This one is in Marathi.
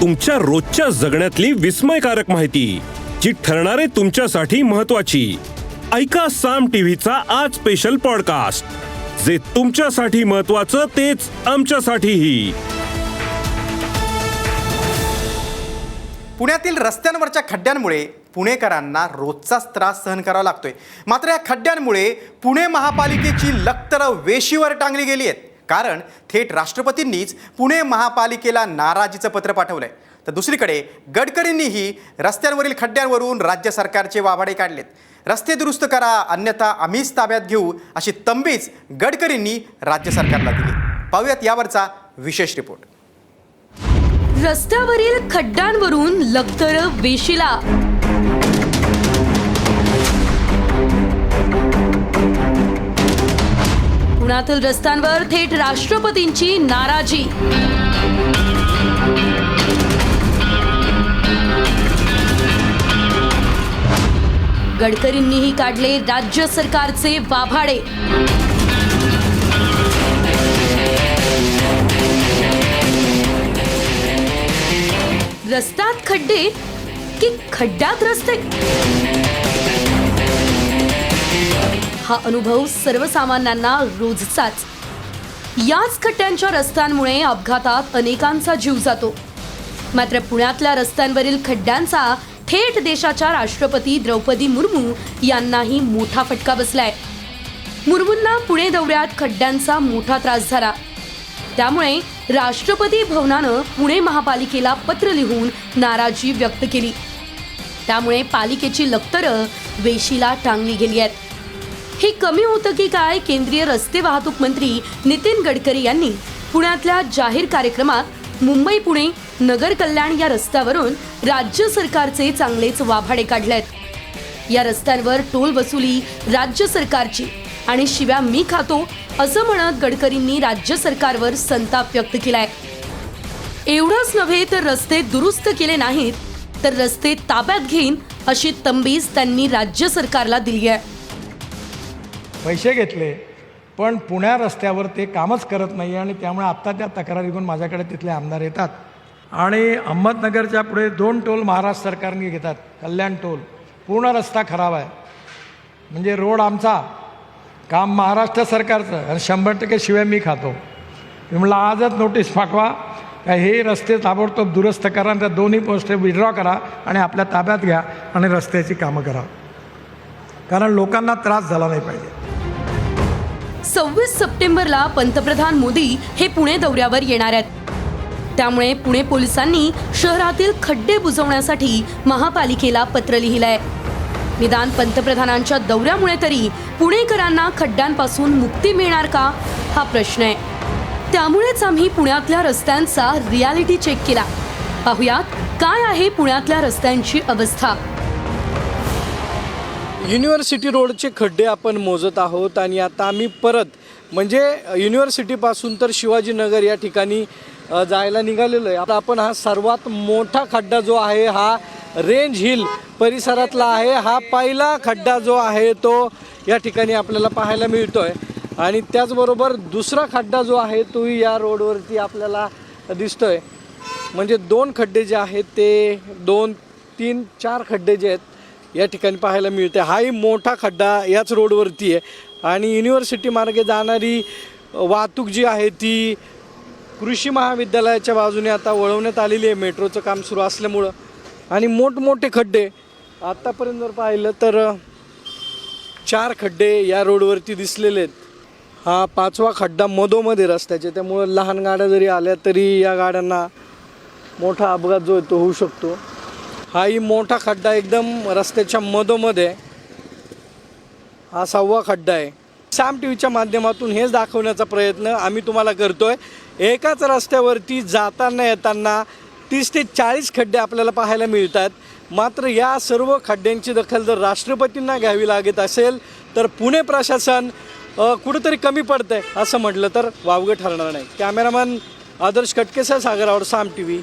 तुमच्या रोजच्या जगण्यातली विस्मयकारक माहिती जी ठरणारे तुमच्यासाठी महत्वाची ऐका साम टीव्हीचा आज स्पेशल पॉडकास्ट जे तुमच्यासाठी महत्वाचं तेच आमच्यासाठीही. पुण्यातील रस्त्यांवरच्या खड्ड्यांमुळे पुणेकरांना रोजचाच त्रास सहन करावा लागतोय. मात्र या खड्ड्यांमुळे पुणे महापालिकेची लक्तरं वेशीवर टांगली गेली आहेत. कारण थेट राष्ट्रपतींनीच पुणे महापालिकेला नाराजीचं पत्र पाठवलं आहे तर दुसरीकडे गडकरींनीही रस्त्यांवरील खड्ड्यांवरून राज्य सरकारचे वाभाडे काढलेत. रस्ते दुरुस्त करा अन्यथा आम्हीच ताब्यात घेऊ अशी तंबीच गडकरींनी राज्य सरकारला दिली. पाहूयात यावरचा विशेष रिपोर्ट. रस्त्यावरील खड्ड्यांवरून लखतर वेशीला. कोकणातील रस्त्यांवर थेट राष्ट्रपतींची नाराजी. गडकरींनीही काढले राज्य सरकारचे वाभाडे. रस्त्यात खड्डे की खड्ड्यात रस्ते? हा अनुभव सर्वसामान्यांना रोजचाच. याच खड्ड्यांच्या रस्त्यांमुळे अपघातात अनेकांचा जीव जातो. मात्र पुण्यातल्या रस्त्यांवरील खड्ड्यांचा थेट देशाच्या राष्ट्रपती द्रौपदी मुर्मू यांनाही मोठा फटका बसलाय. मुर्मूंना पुणे दौऱ्यात खड्ड्यांचा मोठा त्रास झाला. त्यामुळे राष्ट्रपती भवनानं पुणे महापालिकेला पत्र लिहून नाराजी व्यक्त केली. त्यामुळे पालिकेची लक्तरं वेशीला टांगली गेली आहेत. हे कमी होतं की काय केंद्रीय रस्ते वाहतूक मंत्री नितीन गडकरी यांनी पुण्यातल्या जाहीर कार्यक्रमात मुंबई पुणे नगर कल्याण या रस्त्यावरून राज्य सरकारचे चांगलेच वाभाडे काढलेत. या रस्त्यांवर टोल वसुली राज्य सरकारची आणि शिव्या मी खातो असं म्हणत गडकरींनी राज्य सरकारवर संताप व्यक्त केलाय. एवढंच नव्हे तर रस्ते दुरुस्त केले नाहीत तर रस्ते ताब्यात घेईन अशी तंबीज त्यांनी राज्य सरकारला दिली आहे पैसे घेतले पण पुण्या रस्त्यावर ते कामच करत नाही आणि त्यामुळे आत्ता त्या तक्रारी घेऊन माझ्याकडे तिथले आमदार येतात. आणि अहमदनगरच्या पुढे दोन टोल महाराष्ट्र सरकारने घेतात कल्याण टोल. पूर्ण रस्ता खराब आहे. म्हणजे रोड आमचा काम महाराष्ट्र सरकारचं आणि शंभर टक्के शिवाय मी खातो. मी म्हटलं आजच नोटीस पाठवा का हे रस्ते ताबडतोब दुरुस्त करा आणि त्या दोन्ही पोस्टे विड्रॉ करा आणि आपल्या ताब्यात घ्या आणि रस्त्याची कामं करा. कारण लोकांना त्रास झाला नाही पाहिजे. सव्वीस सप्टेंबरला पंतप्रधान मोदी हे पुणे दौऱ्यावर येणार आहेत. त्यामुळे पुणे पोलिसांनी शहरातील खड्डे बुजवण्यासाठी महापालिकेला पत्र लिहिलंय. निदान पंतप्रधानांच्या दौऱ्यामुळे तरी पुणेकरांना खड्ड्यांपासून मुक्ती मिळणार का हा प्रश्न आहे. त्यामुळेच आम्ही पुण्यातल्या रस्त्यांचा रियालिटी चेक केला. पाहुयात काय आहे पुण्यातल्या रस्त्यांची अवस्था? युनिव्हर्सिटी रोडचे खड्डे आपण मोजत आहोत आणि आता आम्ही परत म्हणजे युनिव्हर्सिटीपासून तर शिवाजीनगर या ठिकाणी जायला निघालेलो आहे. आता आपण हा सर्वात मोठा खड्डा जो आहे हा रेंज हिल परिसरातला आहे. हा पहिला खड्डा जो आहे तो या ठिकाणी आपल्याला पाहायला मिळतो आहे आणि त्याचबरोबर दुसरा खड्डा जो आहे तोही या रोडवरती आपल्याला दिसतो आहे म्हणजे दोन खड्डे जे आहेत ते दोन तीन चार खड्डे जे आहेत या ठिकाणी पाहायला मिळते. हाही मोठा खड्डा याच रोडवरती आहे. आणि युनिव्हर्सिटी मार्गे जाणारी वाहतूक जी आहे ती कृषी महाविद्यालयाच्या बाजूने आता वळवण्यात आलेली आहे. मेट्रोचं काम सुरू असल्यामुळं. आणि मोठमोठे खड्डे. आत्तापर्यंत जर पाहिलं तर चार खड्डे या रोडवरती दिसलेले आहेत. हा पाचवा खड्डा मधोमध्ये रस्त्याचे त्यामुळं लहान गाड्या जरी आल्या तरी या गाड्यांना मोठा अपघात जो आहे तो होऊ शकतो. हाही मोठा खड्डा एकदम रस्त्याच्या मधोमध्ये आहे. हा सहावा खड्डा आहे. सॅम टी व्हीच्या माध्यमातून हेच दाखवण्याचा प्रयत्न आम्ही तुम्हाला करतोय. एकाच रस्त्यावरती जाताना येताना तीस ते चाळीस खड्डे आपल्याला पाहायला मिळतात. मात्र या सर्व खड्ड्यांची दखल जर राष्ट्रपतींना घ्यावी लागत असेल तर पुणे प्रशासन कुठंतरी कमी पडतंय असं म्हटलं तर वावगं ठरणार नाही. कॅमेरामॅन आदर्श कटकेसह सागरावर साम टी व्ही